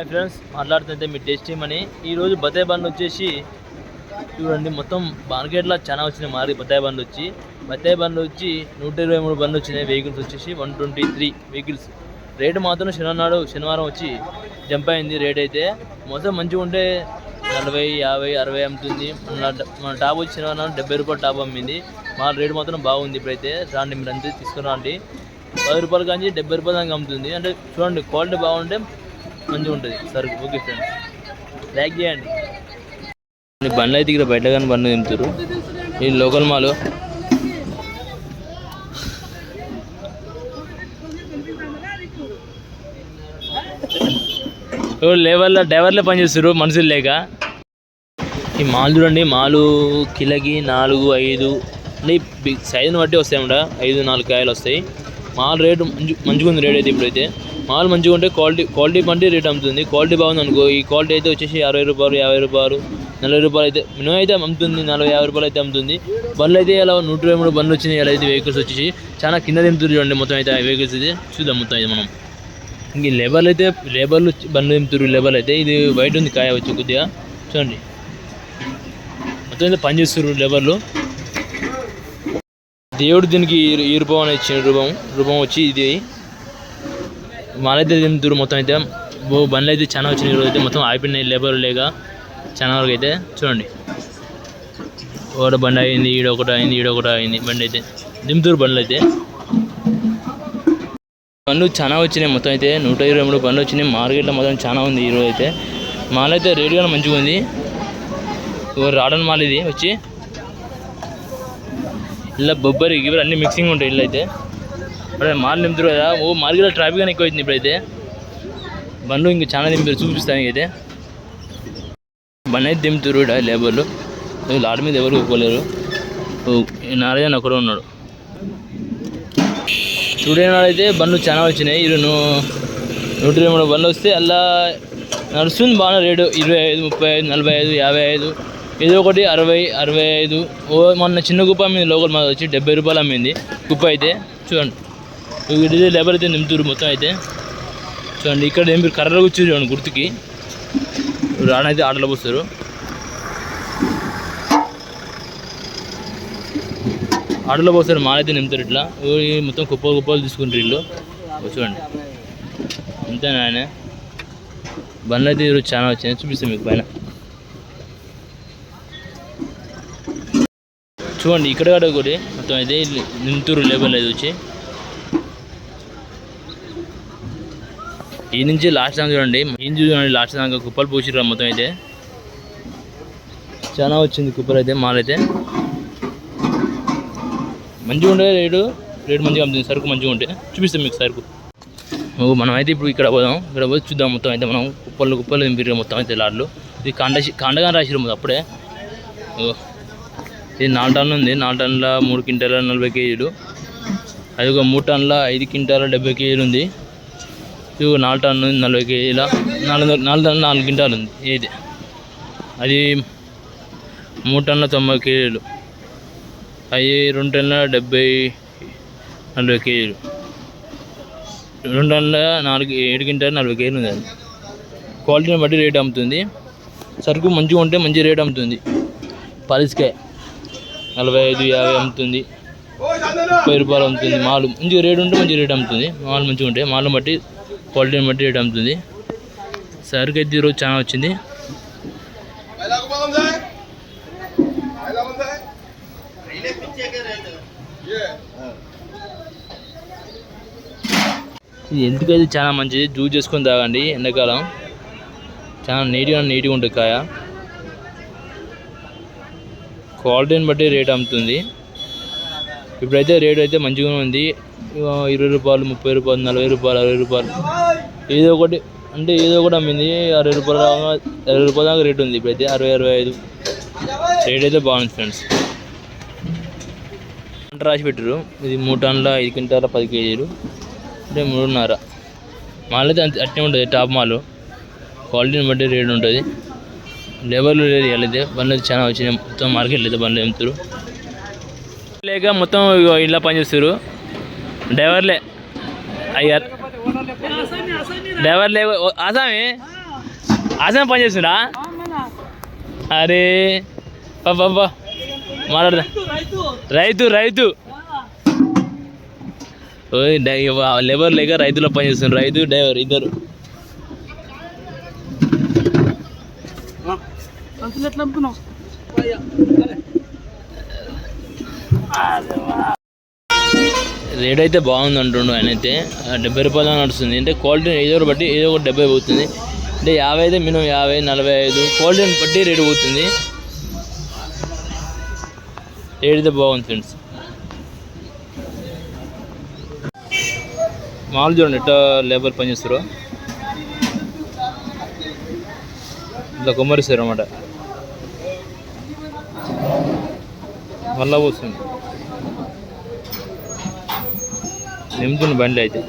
Hi friends మాట్లాడుతుంటే మీ tasty money ఈరోజు బత్తాయి బండ్లు వచ్చేసి చూడండి మొత్తం మార్కెట్లో చాలా వచ్చినాయి మారి బత్తాయి బండ్లు వచ్చి. బత్తాయి బండ్లు వచ్చి నూట ఇరవై మూడు బండ్లు వచ్చినాయి వెహికల్స్ వచ్చేసి one twenty three vehicles rate మాత్రం శనివారం శనివారం వచ్చి జంప్ అయింది రేట్ అయితే. మొత్తం మంచిగా ఉంటే నలభై యాభై అరవై అమ్ముతుంది. మన మన టాప్ వచ్చి శనివారం డెబ్బై రూపాయలు టాప్ అమ్మింది. మా రేటు మాత్రం బాగుంది ఇప్పుడైతే. రాండి మీరు అంతే తీసుకురండి. పది రూపాయలు కానీ డెబ్బై రూపాయలు దాకా అమ్ముతుంది. అంటే చూడండి క్వాలిటీ బాగుంటే మంచిగా ఉంటుంది. సరుకు ఓకే ఫ్రెండ్స్. లైక్ చేయండి. బండ్లు అయితే ఇక్కడ బయట కానీ బండ్లు తింటారు ఈ లోకల్ మాలు. లేవర్లో డ్రైవర్లే పనిచేస్తారు మనుషులు లేక. ఈ మాల్ చూడండి మాలు కిలకి నాలుగు ఐదు. అంటే బిగ్ సైజుని బట్టి వస్తాయి అన్నమాట. ఐదు నాలుగు కాయలు వస్తాయి. మాల్ రేటు మంచి మంచిగా ఉంది రేట్ అయితే ఇప్పుడైతే. మాల్ మంచిగా ఉంటే క్వాలిటీ క్వాలిటీ బట్టి రేట్ అమ్ముతుంది. క్వాలిటీ బాగుంది అనుకో ఈ క్వాలిటీ అయితే వచ్చేసి అరవై రూపాయలు యాభై రూపాయలు నలభై రూపాయలు అయితే మినిమం అయితే అమ్ముతుంది నలభై యాభై రూపాయలు అయితే అమ్ముతుంది. బండ్లు అయితే ఇలా నూట ఇరవై మూడు బండ్లు వచ్చినాయి ఇలా అయితే వెహికల్స్ వచ్చేసి. చాలా కింద దింపుతుంది చూడండి మొత్తం అయితే ఆ వెహికల్స్ అయితే చూద్దాం మొత్తం అయితే మనం. ఇంక లేబర్లు అయితే లేబర్లు బండ్లు దింపుతారు లేబర్లు అయితే ఇది వైట్ ఉంది కాయ వచ్చి కొద్దిగా. చూడండి. మొత్తం అయితే పని చేస్తారు లేబర్లు దేవుడు దీనికి ఈ- రూపం అనేది ఇచ్చిన రూపం. రూపం వచ్చి ఇది. మాలైతే తింటురు మొత్తం అయితే. బండ్లు అయితే చాలా వచ్చినాయి ఈరోజు అయితే. మొత్తం ఆగిపోయినాయి లేబర్ లేక చాలా వరకు అయితే. చూడండి. ఒకటి బండి అయింది ఈడ ఒకటి అయింది ఈడ ఒకటి అయింది బండి అయితే. దింపుతురు బండ్లు అయితే. బండ్లు చాలా వచ్చినాయి మొత్తం అయితే. నూట ఇరవై మూడు బండ్లు వచ్చినాయి. మార్కెట్లో మొత్తం చాలా ఉంది ఈరోజు అయితే. మాల్ అయితే రేట్ కూడా మంచిగా ఉంది. రాడన్ మాల్ ఇది వచ్చి. ఇలా బొబ్బరి గిబ్బరి అన్ని మిక్సింగ్ ఉంటాయి ఇల్లు అయితే అదే మాల్ నింపుతారు కదా. ఓ మార్కెట్లో ట్రాఫిక్ అని ఎక్కువ అవుతుంది ఇప్పుడైతే. బండ్లు ఇంకా చాలా దింపారు చూపిస్తాను అయితే బండి అయితే దింపుతారు ఈడ లేబర్లు. లాడ్ మీద ఎవరు ఒప్పుకోలేరు నారాయణ ఒకడు ఉన్నాడు. స్టూడెంట్ అయితే బండ్లు చాలా వచ్చినాయి. ఇరు నూట ఇరవై మూడు బండ్లు వస్తే అలా నడుస్తుంది బాగా రేటు. ఇరవై ఐదు ముప్పై ఐదు నలభై ఐదు యాభై ఐదు. ఏదో ఒకటి అరవై అరవై ఐదు. ఓ మొన్న చిన్న కుప్ప అమ్మింది లోకల్ మాది వచ్చి డెబ్బై రూపాయలు అమ్మింది. కుప్ప అయితే చూడండి. వీడిదే లేబర్ అయితే నింపుతురు మొత్తం అయితే. చూడండి ఇక్కడ ఏం మీరు కర్రలు కూర్చో చూడండి గుర్తుకి. రానైతే ఆటలు పోస్తారు. ఆటలో పోస్తారు మాలైతే నింపుతారు ఇట్లా. మొత్తం కుప్ప కుప్పలు తీసుకుంటారు ఇల్లు చూడండి. అంతేనా ఆయన? బండ్లు అయితే ఈరోజు చాలా వచ్చాయి. చూపిస్తాను మీకు పైన. చూడండి ఇక్కడ కూడా ఒకటి మొత్తం అయితే నింతూరు లేబర్ అయితే వచ్చి. ఈ నుంచి లాస్ట్ దాకా చూడండి. ఈ చూడండి లాస్ట్ దాకా కుప్పలు పూసిర్రు మొత్తం అయితే. చాలా వచ్చింది కుప్పలు అయితే మాల్ అయితే. మంచిగా ఉండే రేటు రేటు మంచిగా అమ్ముతుంది. సరుకు మంచిగా ఉంటే. చూపిస్తాం మీకు సరుకు. ఓ, మనం అయితే ఇప్పుడు ఇక్కడ పోదాం. ఇక్కడ పోయి చూద్దాం మొత్తం అయితే మనం. కుప్పలు కుప్పలు దింపిర్రు మొత్తం అయితే లాడ్లు. ఇది కాండ కాండగా రాసిరు మొత్తం అప్పుడే. ఓ ఇది నాలుగు టన్నులు ఉంది. నాలుగు టన్నుల మూడు క్వింటాల నలభై కేజీలు. అది ఒక మూడు టన్నుల ఐదు క్వింటాల డెబ్బై కేజీలు ఉంది. ఇది నాలుగు టన్ను నలభై కేజీల నాలుగు నాలుగు టన్ను నాలుగు క్వింటాలు ఉంది ఏది? అది మూడు టన్నుల తొంభై కేజీలు. అవి రెండు టన్నుల డెబ్బై నలభై కేజీలు. రెండు టన్నుల నాలుగు ఏడు క్వింటాలు నలభై కేజీలు ఉంది అది. క్వాలిటీని బట్టి రేట్ అమ్ముతుంది. సరుకు మంచిగా ఉంటే మంచి రేట్ అమ్ముతుంది. పలిసికాయ నలభై ఐదు యాభై అమ్ముతుంది. ముప్పై రూపాయలు అమ్ముతుంది. మాలు మంచిగా రేట్ ఉంటే మంచి రేట్ అమ్ముతుంది. మాలు మంచిగా ఉంటే మాలు బట్టి క్వాలిటీని బట్టి రేట్ అమ్ముతుంది సరుకు అయితే ఈరోజు చాలా వచ్చింది. ఇది ఎందుకైతే చాలా మంచిది? జ్యూస్ చేసుకొని తాగండి ఎండాకాలం. చాలా నీట్గా నీట్గా ఉంటుంది కాయ. క్వాలిటీని బట్టి రేట్ అమ్ముతుంది. ఇప్పుడైతే రేట్ అయితే మంచిగా ఉంది. ఇరవై రూపాయలు ముప్పై రూపాయలు నలభై రూపాయలు అరవై రూపాయలు. ఏదో ఒకటి అంటే ఏదో ఒకటి అమ్మింది. అరవై రూపాయల దాకా అరవై రూపాయల దాకా రేట్ ఉంది ఇప్పుడైతే. అరవై అరవై ఐదు. రేట్ అయితే బాగుంది ఫ్రెండ్స్ పంట రాసి పెట్టారు ఇది మూడు టన్నుల ఐదు క్వింటాల పది కేజీలు. అంటే మూడున్నర. మాల్ అయితే అట్టే అట్నే ఉంటుంది టాప్ మాల్. క్వాలిటీని బట్టి రేట్ ఉంటుంది. లేబర్లు లేదు వెళ్ళైతే బండ్లు అయితే చాలా వచ్చినాయి. మొత్తం మార్కెట్లో అయితే బండ్లు అమ్ముతారు లేక మొత్తం ఇంట్లో పనిచేస్తారు డ్రైవర్లే. అయ్యారు డ్రైవర్లే ఓ, ఆసామి? ఆసన పని అరే. బాబా మాట్లాడదా? రైతు రైతు. డై- లేబర్ లేక రైతులో పనిచేస్తుంది రైతు డ్రైవర్ ఇద్దరు. రేట్ అయితే బాగుంది అంటుండు ఆయన అయితే. డెబ్బై రూపాయలు నడుస్తుంది. అంటే క్వాలిటీ ఏదో ఒకటి బట్టి ఏదో ఒకటి డెబ్బై పోతుంది. అంటే యాభై అయితే మినిమం యాభై నలభై ఐదు. క్వాలిటీని బట్టి రేటు పోతుంది. రేట్ అయితే బాగుంది ఫ్రెండ్స్. మామూలు చూడండి ఎట్లా లేబర్ పనిచేస్తారు ఇట్లా కొమ్మరిస్తారు అన్నమాట. మళ్ళా పోతుంది నింపుతుంది బండి అయితే